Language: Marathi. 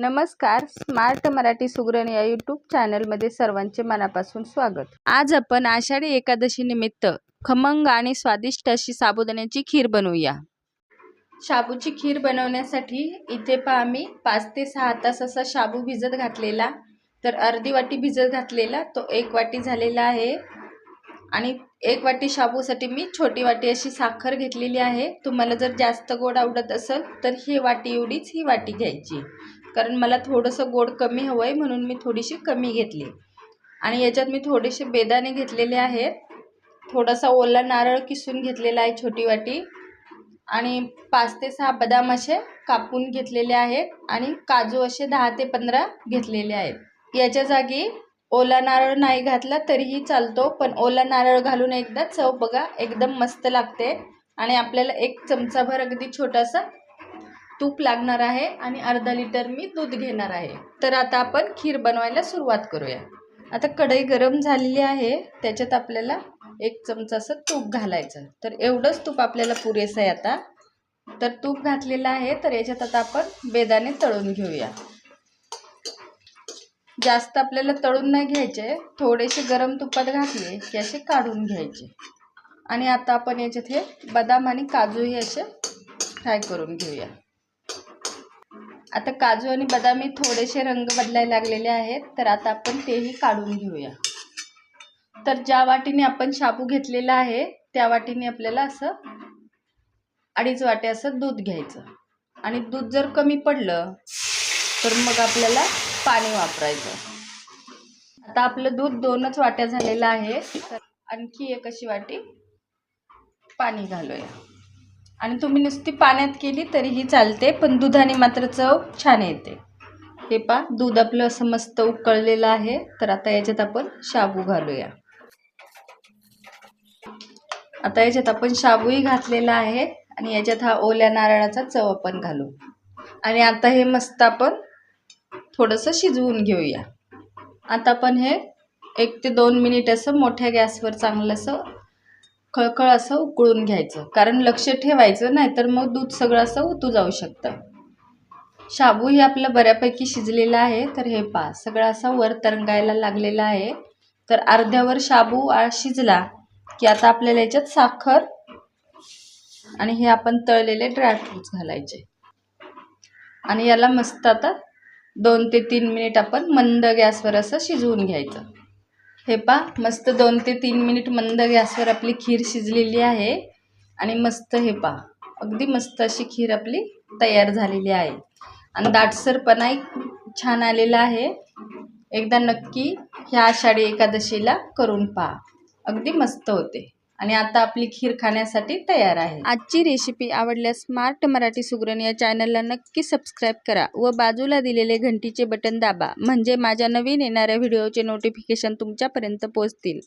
नमस्कार. स्मार्ट मराठी सुगरण या यूट्यूब चॅनलमध्ये सर्वांचे मनापासून स्वागत. आज आपण आषाढी एकादशी निमित्त खमंग आणि स्वादिष्ट अशी साबुदाण्याची खीर बनवूया. शाबूची खीर बनवण्यासाठी इथे पहा आम्ही पाच ते सहा तास असा शाबू भिजत घातलेला. तर अर्धी वाटी भिजत घातलेला तो एक वाटी झालेला आहे. आणि एक वाटी शाबूसाठी मी छोटी वाटी अशी साखर घेतलेली आहे. तुम्हाला जर जास्त गोड आवडत असेल तर ही वाटी एवढीच ही वाटी घ्यायची. कारण मला थोडंसं गोड कमी हवं आहे म्हणून मी थोडीशी कमी घेतली. आणि याच्यात मी थोडेसे बेदाणे घेतलेले आहेत. थोडासा ओला नारळ किसून घेतलेला आहे छोटी वाटी. आणि पाच ते सहा बदाम असे कापून घेतलेले आहेत. आणि काजू असे दहा ते पंधरा घेतलेले आहेत. याच्या जागी ओला नारळ नाही घातला तरीही चालतो पण ओला नारळ घालून एकदा चव बघा एकदम मस्त लागते. आणि आपल्याला एक चमचाभर अगदी छोटासा तूप लागणार आहे आणि अर्धा लिटर मी दूध घेणार आहे. तर आता आपण खीर बनवायला सुरुवात करूया. आता कढई गरम झालेली आहे. त्याच्यात आपल्याला एक चमचा असं तूप घालायचं. तर एवढंच तूप आपल्याला पुरेसं आहे आता. तर तूप घातलेलं आहे. तर याच्यात आता आपण बेदाणे तळून घेऊया. जास्त आपल्याला तळून नाही घ्यायचे. थोडेसे गरम तुपात घातले की असे काढून घ्यायचे. आणि आता आपण याच्यात हे बदाम आणि काजूही असे फ्राय करून घेऊया. आता काजू आणि बदामी थोडेसे रंग बदलायला लागलेले आहेत तर आता आपण तेही काढून घेऊया. तर ज्या वाटीने आपण शाबू घेतलेला आहे त्या वाटीने आपल्याला असं अडीच वाटे असं दूध घ्यायचं. आणि दूध जर कमी पडलं तर मग आपल्याला पाणी वापरायचं. आता आपलं दूध दोनच वाट्या झालेलं आहे तर आणखी एक अशी वाटी पाणी घालूया. आणि तुम्ही नुसती पाण्यात केली तरीही चालते पण दुधाने मात्र चव छान येते. हे पा दूध आपलं असं मस्त उकळलेलं आहे तर आता याच्यात आपण शाबू घालूया. आता याच्यात आपण शाबूही घातलेला आहे आणि याच्यात हा ओल्या नारळाचा चव आपण घालू. आणि आता हे मस्त आपण थोडंसं शिजवून घेऊया. आता आपण हे एक ते दोन मिनिट असं मोठ्या गॅसवर चांगलं असं खळखळ असं उकळून घ्यायचं. कारण लक्ष ठेवायचं नाही तर मग दूध सगळं असं उतू जाऊ शकतं. शाबूही आपलं बऱ्यापैकी शिजलेलं आहे तर हे पा सगळं असा वर तरंगायला लागलेला आहे. तर अर्ध्यावर शाबू शिजला की आता आपल्याला याच्यात साखर आणि हे आपण तळलेले ड्रायफ्रूट्स घालायचे. आणि याला मस्त आता दोन ते तीन मिनिट आपण मंद गॅसवर असं शिजवून घ्यायचं. हे पा मस्त दोन ते तीन मिनिट मंद गॅसवर आपली खीर शिजलेली आहे. आणि मस्त हे पा अगदी मस्त अशी खीर आपली तयार झालेली आहे. आणि दाटसरपणाही छान आलेला आहे. एकदा नक्की ह्या आषाढी एकादशीला करून पहा. अगदी मस्त होते. आणि आता आपली खीर खाण्यासाठी तयार आहे. आजची रेसिपी आवडल्यास स्मार्ट मराठी सुगरण या चॅनलला नक्की सबस्क्राईब करा व बाजूला दिलेले घंटीचे बटन दाबा. म्हणजे माझ्या नवीन येणाऱ्या व्हिडिओचे नोटिफिकेशन तुमच्यापर्यंत पोहोचतील.